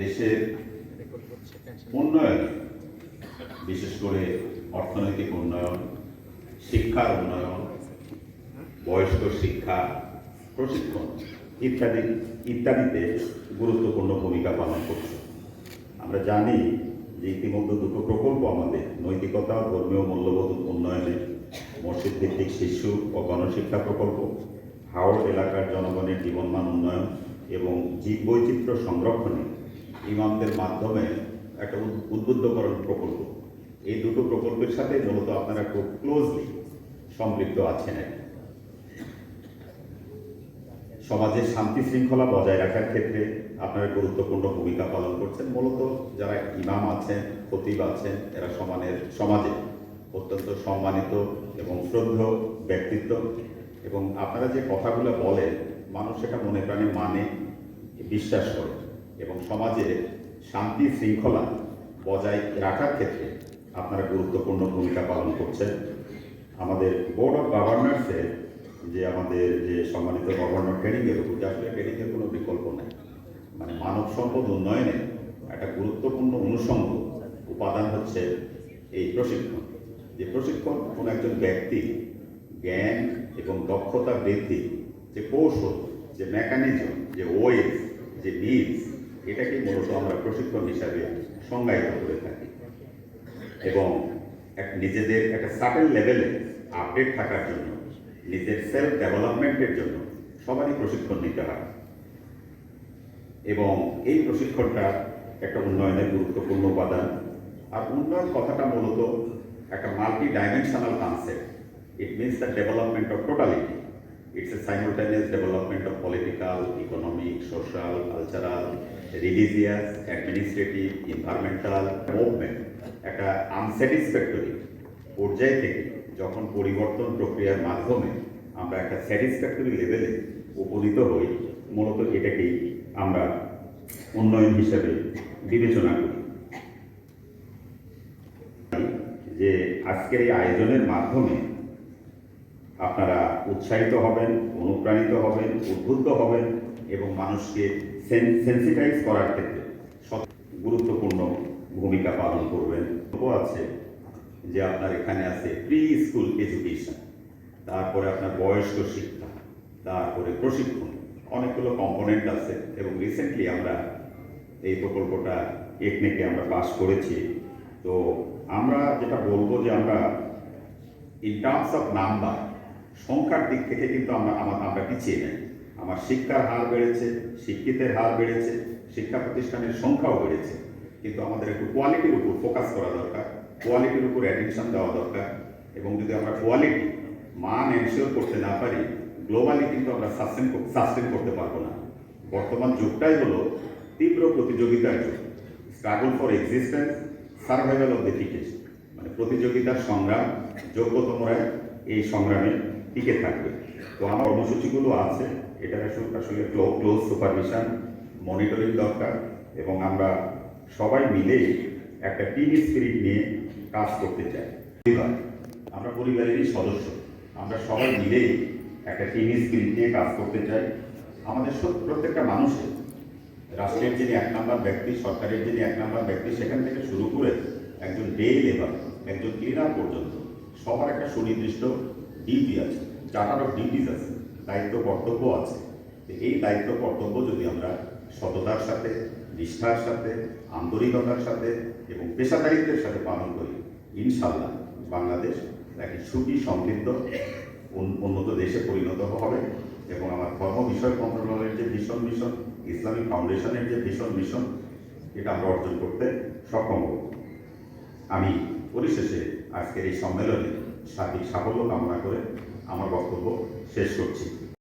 দেশের উন্নয়ন, বিশেষ করে অর্থনৈতিক উন্নয়ন, শিক্ষার উন্নয়ন, বয়স্ক শিক্ষা, প্রশিক্ষণ ইত্যাদি, ইত্যাদিতে গুরুত্বপূর্ণ ভূমিকা পালন করছে। আমরা জানি যে ইতিমধ্যে দুটো প্রকল্প আমাদের, নৈতিকতা, ধর্মীয় মূল্যবোধ উন্নয়নে, মসজিদ ভিত্তিক শিশু ও গণশিক্ষা প্রকল্প হাওড় এলাকার জনগণের জীবনমান উন্নয়ন এবং জীব বৈচিত্র্য সংরক্ষণে ইমামদের মাধ্যমে একটা উদ্বুদ্ধকরণ প্রকল্প। এই দুটো প্রকল্পের সাথে মূলত আপনারা খুব ক্লোজলি সম্পৃক্ত আছেন। সমাজে শান্তি শৃঙ্খলা বজায় রাখার ক্ষেত্রে আপনারা গুরুত্বপূর্ণ ভূমিকা পালন করছেন। মূলত যারা ইমাম আছেন, খতিব আছেন, এরা সমানের, সমাজে অত্যন্ত সম্মানিত এবং শ্রদ্ধ ব্যক্তিত্ব। এবং আপনারা যে কথাগুলো বলেন, মানুষ সেটা মনে প্রাণে মানে বিশ্বাস করে। এবং সমাজে শান্তি শৃঙ্খলা বজায় রাখার ক্ষেত্রে আপনারা গুরুত্বপূর্ণ ভূমিকা পালন করছেন। আমাদের বোর্ড অফ গভর্নর্সের যে আমাদের যে সম্মানিত গভর্নর ট্রেনিংয়ের উপর আসলে ট্রেনিংয়ের কোনো বিকল্প নেই মানে মানব সম্পদ উন্নয়নে একটা গুরুত্বপূর্ণ অনুষঙ্গ উপাদান হচ্ছে এই প্রশিক্ষণ। যে প্রশিক্ষণ কোনো একজন ব্যক্তি জ্ঞান এবং দক্ষতা বৃদ্ধি, যে কৌশল, যে মেকানিজম যে ওয়েস যে নিডস এটাকে মূলত আমরা প্রশিক্ষণ হিসাবে সংজ্ঞায়িত করে থাকি। এবং এক নিজেদের একটা সার্টেন লেভেলে আপডেট থাকার জন্য, নিজের সেলফ ডেভেলপমেন্টের জন্য সবারই প্রশিক্ষণ নিতে হয়। এবং এই প্রশিক্ষণটা একটা উন্নয়নের গুরুত্বপূর্ণ উপাদান। আর উন্নয়ন কথাটা মূলত একটা multi dimensional concept it means the development of totality it's a simultaneous development of economic social cultural religious administrative environmental movement একটা আনস্যাটিসফ্যাক্টরি পর্যায় থেকে যখন পরিবর্তন প্রক্রিয়ার মাধ্যমে আমরা একটা স্যাটিসফ্যাক্টরি লেভেলে উপনীত হই, মূলত এটাকেই আমরা উন্নয়ন হিসেবে বিবেচনা করি। যে আজকের এই আয়োজনের মাধ্যমে আপনারা উৎসাহিত হবেন, অনুপ্রাণিত হবেন, উদ্বুদ্ধ হবেন এবং মানুষকে সেন্সিটাইজ করার ক্ষেত্রে গুরুত্বপূর্ণ ভূমিকা পালন করবেন। আছে যে আপনার এখানে আছে প্রি স্কুল এডুকেশন তারপরে আপনার বয়স্ক শিক্ষা, তারপরে প্রশিক্ষণ, অনেকগুলো কম্পোনেন্ট আছে এবং রিসেন্টলি আমরা এই প্রকল্পটা একনেকে আমরা পাশ করেছি। তো আমরা যেটা বলব যে আমরা ইন টার্মস অফ নাম্বার সংখ্যার দিক থেকে কিন্তু আমরা আমার আমরা পিছিয়ে নেই। আমার শিক্ষার হার বেড়েছে, শিক্ষিতের হার বেড়েছে, শিক্ষা প্রতিষ্ঠানের সংখ্যাও বেড়েছে। কিন্তু আমাদের একটু কোয়ালিটির উপর ফোকাস করা দরকার কোয়ালিটির উপর অ্যাটেনশন দেওয়া দরকার। এবং যদি আমরা কোয়ালিটি মান এনশিওর করতে না পারি গ্লোবালি কিন্তু আমরা সাস্টেন সাস্টেন করতে পারব না। বর্তমান যুগটাই হলো তীব্র প্রতিযোগিতার যুগ। Struggle for existence survival of the fittest মানে প্রতিযোগিতার সংগ্রাম যোগ্যতমরা এই সংগ্রামে টিকে থাকবে। তো আমার কর্মসূচিগুলো আছে। এটা আসলে ক্লোজ সুপারভিশন মনিটরিং দরকার এবং আমরা সবাই মিলে একটা টিম স্পিরিট নিয়ে কাজ করতে চাই। আমরা পরিবারেরই সদস্য। আমরা সবাই মিলেই একটা টিম স্পিরিট নিয়ে কাজ করতে চাই। আমাদের প্রত্যেকটা মানুষের রাষ্ট্রের যিনি এক নম্বর ব্যক্তি, সরকারের যিনি এক নম্বর ব্যক্তি, সেখান থেকে শুরু করে একজন ডে লেবার একজন ক্লিনার পর্যন্ত, সবার একটা সুনির্দিষ্ট ডিউটি আছে চার্টার অফ ডিউটিস আছে, দায়িত্ব কর্তব্য আছে। এই দায়িত্ব কর্তব্য যদি আমরা সততার সাথে, নিষ্ঠার সাথে, আন্তরিকতার সাথে এবং পেশাদারিত্বের সাথে পালন করি ইনশাল্লাহ বাংলাদেশ একটি সুখী, সমৃদ্ধ উন্নত দেশে পরিণত হবে এবং আমার ধর্ম বিষয়ক মন্ত্রণালয়ের যে ভীষণ মিশন, ইসলামিক ফাউন্ডেশনের যে ভীষণ মিশন, এটা আমরা অর্জন করতে সক্ষম হব। আমি পরিশেষে আজকের এই সম্মেলনে সার্বিক সাফল্য কামনা করে আমার বক্তব্য শেষ করছি।